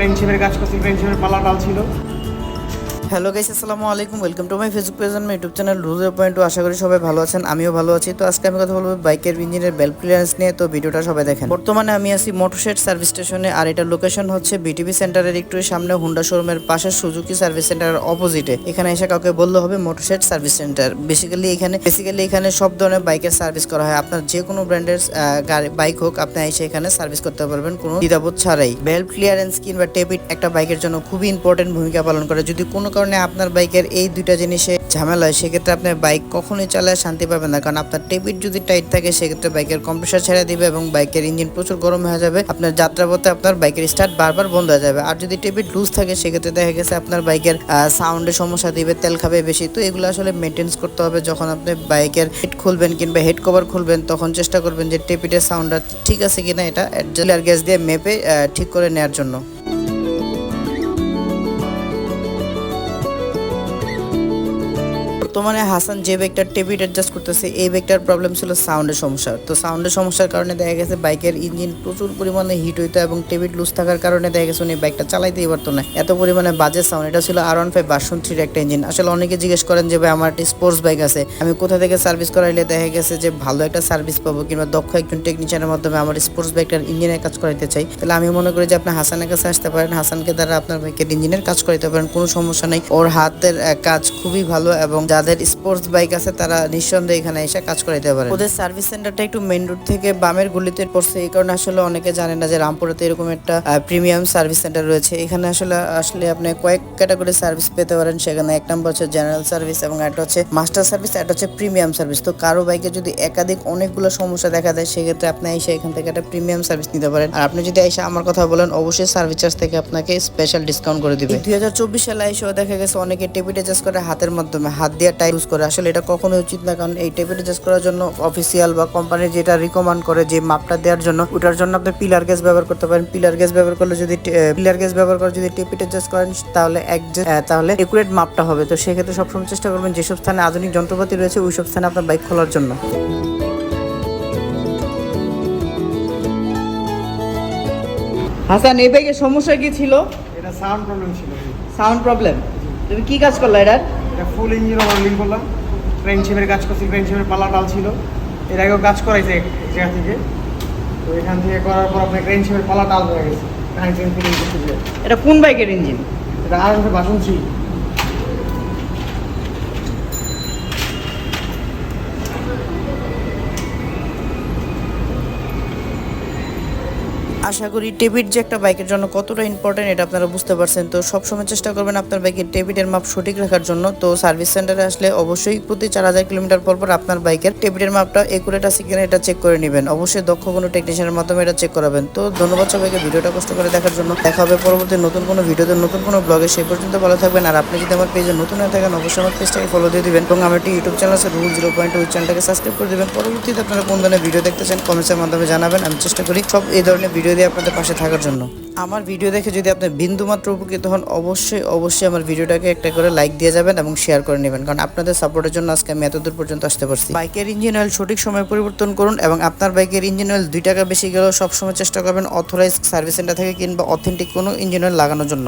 ফ্রেন্ডশিপের কাজ করছি ফ্রেন্ডশিপের পালা ডাল ছিল। হ্যালো গাইস, আসসালামু আলাইকুম। Welcome to my Facebook page YouTube channel Ruj point আশা করি সবাই ভালো আছেন, আমিও ভালো আছি। তো আজকে আমি কথা বলব বাইকের ইঞ্জিনের বেল ক্লিয়ারেন্স নিয়ে। তো ভিডিওটা সবাই দেখেন। বর্তমানে আমি আছি মোটরশেড সার্ভিস স্টেশনে আর এটার লোকেশন হচ্ছে বিটিভি সেন্টারের একটু সামনে হুন্ডা শোরুমের পাশে সুজুকি সার্ভিস সেন্টারের অপোজিটে এখানে এসে কাউকে বললে হবে motor shed service centre basically এখানে বেসিক্যালি এখানে সব ধরনের বাইকের সার্ভিস করা হয়। আপনার যে কোনো ব্র্যান্ডের গাড়ি বাইক হোক, আপনি এসে এখানে সার্ভিস করতে পারবেন, কোনো দ্বিধাবোধ ছাড়াই। বেল ক্লিয়ারেন্স কিংবা টেপিট একটা বাইকের জন্য খুবই ইম্পর্টেন্ট ভূমিকা পালন করে। যদি কোনো কারণে আপনার বাইকের এই দুইটা জিনিসে ঝামেলা হয়, সেক্ষেত্রে আপনার বাইক কখনোই চালায় শান্তি পাবেন না। কারণ আপনার টেপিট যদি টাইট থাকে, সেক্ষেত্রে বাইকের কম্প্রেসার ছেড়ে দিবে এবং বাইকের ইঞ্জিন প্রচুর গরম হয়ে যাবে। আপনার যাত্রাপথে আপনার বাইকের স্টার্ট বারবার বন্ধ হয়ে যাবে। আর যদি টেপিট লুজ থাকে, সেক্ষেত্রে দেখা গেছে আপনার বাইকের সাউন্ডে সমস্যা দিবে, তেল খাবে বেশি। তো এগুলো আসলে মেনটেন্স করতে হবে। যখন আপনি বাইকের হেড খুলবেন কিংবা হেড কভার খুলবেন, তখন চেষ্টা করবেন যে টেপিটের সাউন্ডটা ঠিক আছে কিনা এটা জেলার গ্যাস দিয়ে মেপে ঠিক করে নেওয়ার জন্য। বর্তমানে হাসান যে ব্যাগটার টেবিট অ্যাডজাস্ট করতেছে, এই ব্যাগটার প্রবলেম ছিল সাউন্ডের সমস্যা। তো সাউন্ডের সমস্যার কারণে দেখা গেছে বাইকের ইঞ্জিন প্রচুর পরিমাণে হিট হইতো এবং টেবিট লুজ থাকার কারণে দেখা গেছে উনি বাইকটা চালাইতেই পারতো না। এত পরিমাণে বাজে সাউন্ড এটা ছিল আর ওয়ান ফাইভ বাসন থ্রির একটা ইঞ্জিন আসলে অনেকে জিজ্ঞেস করেন যে, ভাই, আমার একটা স্পোর্টস বাইক আছে। আমি কোথা থেকে সার্ভিস করাইলে দেখা গেছে যে, ভালো একটা সার্ভিস পাবো কিংবা দক্ষ একজন টেকনিশিয়ানের মাধ্যমে আমার স্পোর্টস বাইকটার ইঞ্জিনের কাজ করাইতে চাই? তাহলে আমি মনে করি যে, আপনি হাসানের কাছে আসতে পারেন। হাসানকে দ্বারা আপনার বাইকের ইঞ্জিনের কাজ করাইতে পারেন। কোনো সমস্যা নেই। ওর হাতের কাজ খুবই ভালো এবং যাদের স্পোর্টস বাইক আছে তারা নিঃসন্দেহে এখানে এসে কাজ করাইতে পারে। ওদের সার্ভিস সেন্টারটা একটু মেন রোড থেকে বামের গলিতে পড়ছে এই কারণে আসলে অনেকে জানে না যে রামপুরাতে এরকম একটা প্রিমিয়াম সার্ভিস সেন্টার রয়েছে। এখানে আসলে আসলে আপনি কয়েক ক্যাটাগরি সার্ভিস পেতে পারেন। সেখানে এক নম্বর হচ্ছে জেনারেল সার্ভিস এবং একটা হচ্ছে মাস্টার সার্ভিস একটা হচ্ছে প্রিমিয়াম সার্ভিস তো কারও বাইকে যদি একাধিক অনেকগুলো সমস্যা দেখা দেয় সেক্ষেত্রে আপনি এসে এখান থেকে একটা প্রিমিয়াম সার্ভিস নিতে পারেন। আর আপনি যদি এসে আমার কথা বলেন অবশ্যই সার্ভিস চার্জ থেকে আপনাকে স্পেশাল ডিসকাউন্ট করে দিবে। দুই হাজার চব্বিশ সালে এসেও দেখা গেছে অনেকে টেপিট অ্যাডজাস্ট করে হাতের মাধ্যমে হাত দিয়ে টাইপ ইউজ করে। আসলে এটা কখনোই উচিত না কারণ এই টেপিট অ্যাডজাস্ট করার জন্য অফিসিয়াল বা কোম্পানি যেটা রিকমেন্ড করে যে মাপটা দেওয়ার জন্য ওটার জন্য আপনি পিলার গ্যাস ব্যবহার করতে পারেন। পিলার গ্যাস ব্যবহার করলে যদি পিলার গ্যাস ব্যবহার করে যদি টেপিট অ্যাডজাস্ট করেন তাহলে এক তাহলে একুরেট মাপটা হবে। তো সেক্ষেত্রে সবসময় চেষ্টা করবেন যেসব স্থানে আধুনিক যন্ত্রপাতি রয়েছে ওই সব স্থানে আপনার বাইক খোলার জন্য। হাসান এই বাইকের সমস্যা কি ছিল? এটা সাউন্ড প্রবলেম ছিল। সাউন্ড প্রবলেম তুমি কি কাজ করলা এটার? এটা ফুল ইঞ্জিন ওভারলিং করলাম। ফ্রেন্ডশিপের কাজ করছি ফ্রেন্ডশিপের পালা টাল ছিল। এর আগেও কাজ করাইছে এক জায়গা থেকে। তো এখান থেকে করার পর আপনার ফ্রেন্ডশিপের পালা টাল হয়ে গেছে। এটা কোন বাইকের ইঞ্জিন এটা আর বাসন ছিল। আশা করি টেবিট যে একটা বাইকের জন্য কতটা ইম্পর্টেন্ট এটা আপনারা বুঝতে পারছেন। তো সবসময় চেষ্টা করবেন আপনার বাইকের টেবিটের মাপ সঠিক রাখার জন্য। তো সার্ভিস সেন্টারে আসলে অবশ্যই প্রতি চার হাজার কিলোমিটার পর পর আপনার বাইকের টেবিটের মাপটা একুরেট আছে কিনা এটা চেক করে নেবেন। অবশ্যই দক্ষ কোনো টেকনিশিয়ানের মাধ্যমে এটা চেক করাবেন। তো ধন্যবাদ সবাইকে ভিডিওটা কষ্ট করে দেখার জন্য। দেখা হবে পরবর্তী নতুন কোনো ভিডিওতে, নতুন কোনো ব্লগে সেই পর্যন্ত ভালো থাকবেন। আর আপনি যদি আমার পেজে নতুন হয়ে থাকেন, অবশ্যই আমার পেজটাকে ফলো দিয়ে দিবেন। এবং আমার একটি ইউটিউব চ্যানেল আছে রুল জিরো পয়েন্ট ওই চ্যানেলটাকে সাবস্ক্রাইব করে দেবেন। পরবর্তীতে আপনারা কোন ধরনের ভিডিও দেখতে চান কমেন্টসের মাধ্যমে জানাবেন। আমি চেষ্টা করি সব এই ধরনের ভিডিও দিয়ে আপনাদের পাশে থাকার জন্য। আমার ভিডিও দেখে যদি আপনি বিন্দুমাত্র উপকৃত হন, অবশ্যই অবশ্যই আমার ভিডিওটাকে একটা করে লাইক দিয়ে যাবেন এবং শেয়ার করে নেবেন। কারণ আপনাদের সাপোর্টের জন্য আজকে আমি এতদূর পর্যন্ত আসতে পারছি। বাইকের ইঞ্জিন অয়েল সঠিক সময় পরিবর্তন করুন এবং আপনার বাইকের ইঞ্জিন অয়েল দুই টাকা বেশি গেলেও সবসময় চেষ্টা করবেন অথরাইজ সার্ভিস সেন্টার থেকে কিংবা অথেন্টিক কোনো ইঞ্জিন অয়েল লাগানোর জন্য।